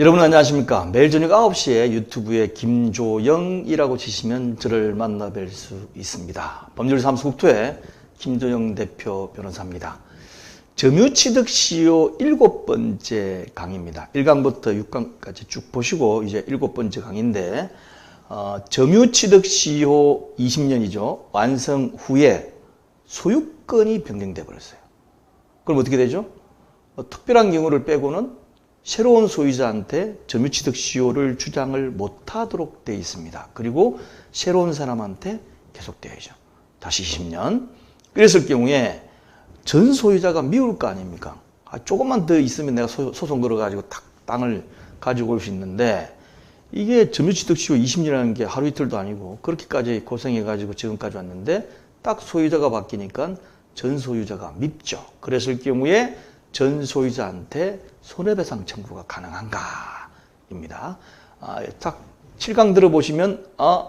여러분 안녕하십니까. 매일 저녁 9시에 유튜브에 김조영이라고 치시면 저를 만나뵐 수 있습니다. 법률사무소 국토의 김조영 대표 변호사입니다. 점유취득 시효 일곱 번째 강의입니다. 1강부터 6강까지 쭉 보시고 이제 일곱 번째 강의인데 어, 점유취득 시효 20년이죠. 완성 후에 소유권이 변경돼 버렸어요. 그럼 어떻게 되죠? 어, 특별한 경우를 빼고는 새로운 소유자한테 점유취득 시효를 주장을 못하도록 되어 있습니다. 그리고 새로운 사람한테 계속되어야죠. 다시 20년. 그랬을 경우에 전 소유자가 미울 거 아닙니까? 아, 조금만 더 있으면 내가 소, 송 걸어가지고 탁 땅을 가지고 올 수 있는데 이게 점유취득 시효 20년이라는 게 하루 이틀도 아니고 그렇게까지 고생해가지고 지금까지 왔는데 딱 소유자가 바뀌니까 전 소유자가 밉죠. 그랬을 경우에 전 소유자한테 손해배상 청구가 가능한가? 입니다. 아, 딱 7강 들어보시면, 아,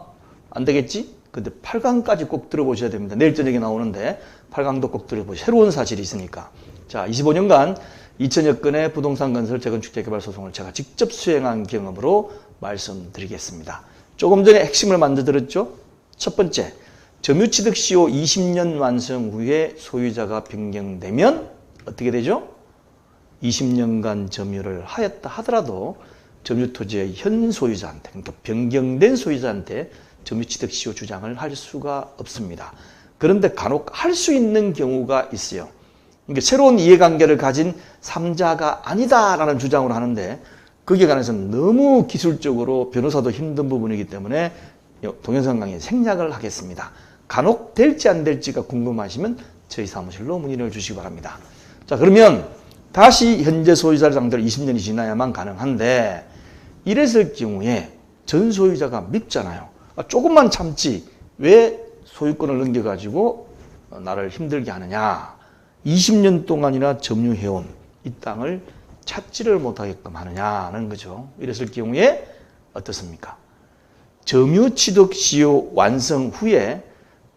안 되겠지? 근데 8강까지 꼭 들어보셔야 됩니다. 내일 저녁에 나오는데 8강도 꼭 들어보세요. 새로운 사실이 있으니까. 자, 25년간 2천여 건의 부동산 건설 재건축 재개발 소송을 제가 직접 수행한 경험으로 말씀드리겠습니다. 조금 전에 핵심을 들었죠? 첫 번째, 점유취득 시효 20년 완성 후에 소유자가 변경되면 어떻게 되죠? 20년간 점유를 하였다 하더라도 점유 토지의 현 소유자한테, 그러니까 변경된 소유자한테 점유 취득 시효 주장을 할 수가 없습니다. 그런데 간혹 할 수 있는 경우가 있어요. 그러니까 새로운 이해관계를 가진 3자가 아니다라는 주장을 하는데 거기에 관해서 너무 기술적으로 변호사도 힘든 부분이기 때문에 동영상 강의 생략을 하겠습니다. 간혹 될지 안 될지가 궁금하시면 저희 사무실로 문의를 주시기 바랍니다. 자, 그러면 다시 현재 소유자를 상대로 20년이 지나야만 가능한데 이랬을 경우에 전 소유자가 밉잖아요. 아, 조금만 참지 왜 소유권을 넘겨가지고 어, 나를 힘들게 하느냐. 20년 동안이나 점유해온 이 땅을 찾지를 못하게끔 하느냐는 거죠. 이랬을 경우에 어떻습니까? 점유취득 시효 완성 후에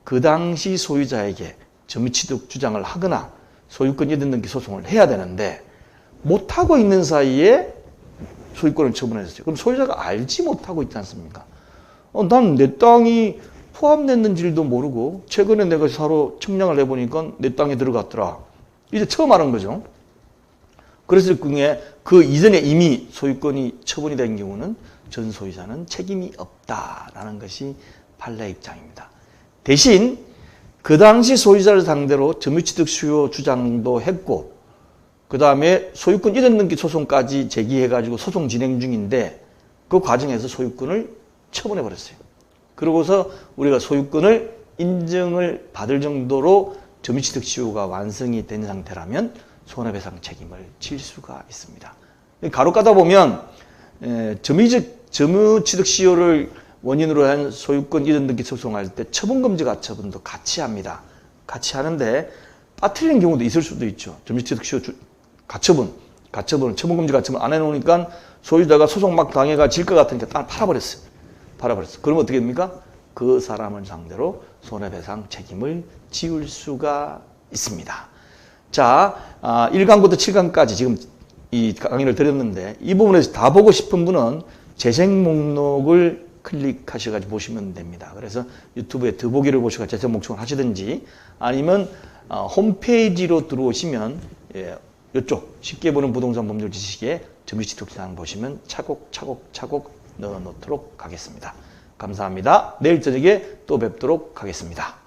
그 당시 소유자에게 점유취득 주장을 하거나 소유권 이전등기 소송을 해야 되는데 못하고 있는 사이에 소유권을 처분했어요. 그럼 소유자가 알지 못하고 있지 않습니까? 어, 난 내 땅이 포함됐는지도 모르고 최근에 내가 사로 측량을 해보니까 내 땅에 들어갔더라. 이제 처음 알은 거죠. 그랬을 경우에 그 이전에 이미 소유권이 처분이 된 경우는 전 소유자는 책임이 없다라는 것이 판례 입장입니다. 대신 그 당시 소유자를 상대로 점유취득 수요 주장도 했고 그 다음에 소유권 이전 등기 소송까지 제기해가지고 소송 진행 중인데 그 과정에서 소유권을 처분해 버렸어요. 그러고서 우리가 소유권을 인정을 받을 정도로 점유취득 시효가 완성이 된 상태라면 손해배상 책임을 질 수가 있습니다. 가로 까다 보면 점유취득 시효를 원인으로 한 소유권 이전 등기 소송할 때 처분금지 가처분도 같이 합니다. 같이 하는데 빠뜨리는 경우도 있을 수도 있죠. 점유취득 시효 가처분, 가처분, 처분금지 가처분 안 해놓으니까 소유자가 소송 막 당해가 질 것 같으니까 땅을 팔아버렸어요. 팔아버렸어. 그러면 어떻게 됩니까? 그 사람을 상대로 손해배상 책임을 지울 수가 있습니다. 자, 1강부터 아, 7강까지 지금 이 강의를 드렸는데 이 부분에서 다 보고 싶은 분은 재생 목록을 클릭하셔가지고 보시면 됩니다. 그래서 유튜브에 더보기를 보시고 재생 목록을 하시든지 아니면 어, 홈페이지로 들어오시면 예, 이쪽 쉽게 보는 부동산 법률 지식에 점유지특상 보시면 차곡차곡 차곡 넣어 놓도록 하겠습니다. 감사합니다. 내일 저녁에 또 뵙도록 하겠습니다.